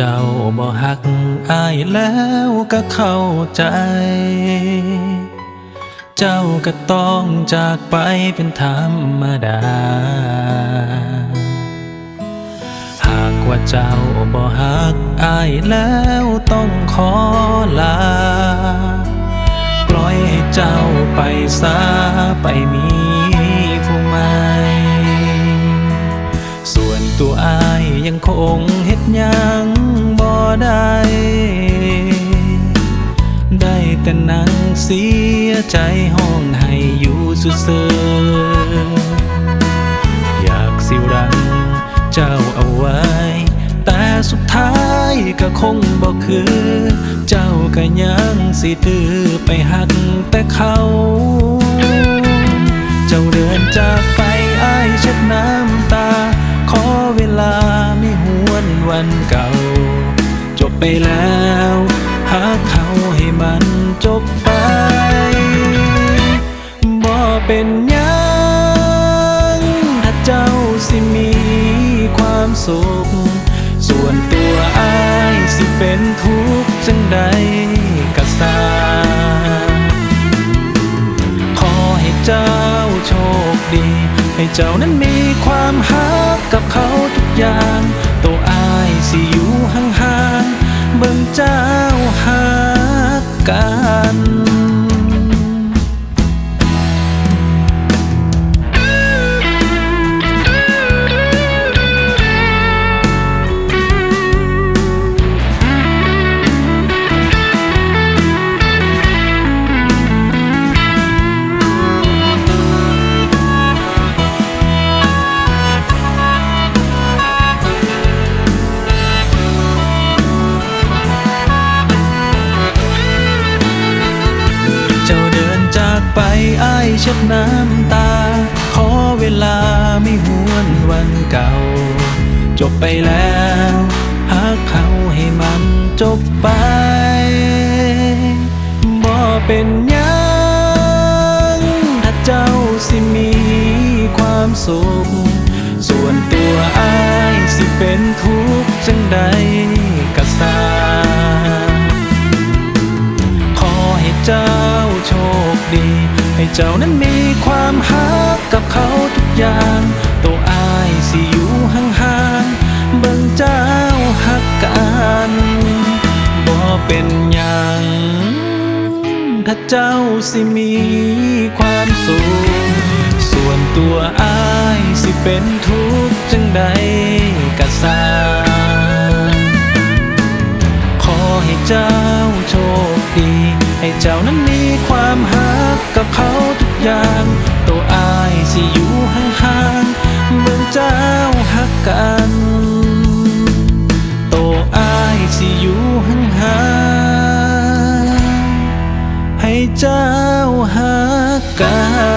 เจ้าบ่หักอายแล้วก็เข้าใจ เจ้าก็ต้องจากไปเป็นธรรมดา หากว่าเจ้าบ่หักอายแล้วต้องขอลา ปล่อยให้เจ้าไปซาไปมีผู้ใหม่ส่วนตัวอายยังคงเฮ็ดยัง ได้ ได้แต่นั่งเสียใจห้องให้อยู่สุดเสืออยากสิรังเจ้าเอาไว้ แต่สุดท้ายก็คงบ่คือ เจ้าก็ยังสิถือไปหักแต่เขา เจ้าเดินจากไปอ้ายเช็ดน้ำตา ขอเวลาไม่หวนวันเก่า ไปแล้ว หาเขาให้มันจบไปบ่เป็นยังถ้าเจ้าสิมีความสุขส่วนตัวอ้ายสิเป็นทุกข์จังใดก็สร้าขอให้เจ้าโชคดี ให้เจ้านั้นมีความหักกับเขาทุกอย่างตัวอายสิอยู่ เจ้าหากกัน อ้ายเช็ดน้ำตา ขอเวลาไม่หวนวันเก่า จบไปแล้วหาเขาให้มันจบไปบ่เป็นยังถ้าเจ้าสิมีความสุขส่วนตัวอ้ายสิเป็นทุกข์จังใดก็สาขอให้เจ้าโชคดี ให้เจ้านั้นมีความหักกับเขาทุกอย่างตัวอายสิอยู่ห่างๆเบิ่งเจ้าหักกันบ่เป็นหยังถ้าเจ้าสิมีความสุขส่วนตัวอายสิเป็นทุกข์จังใดก็สาขอให้เจ้าโชคดี ให้เจ้านั้นมีความ อย่าง ตัวอายสิอยู่ห่างๆเมืองเจ้าหักกัน ตัวอายสิอยู่ห่างๆให้เจ้าหักกัน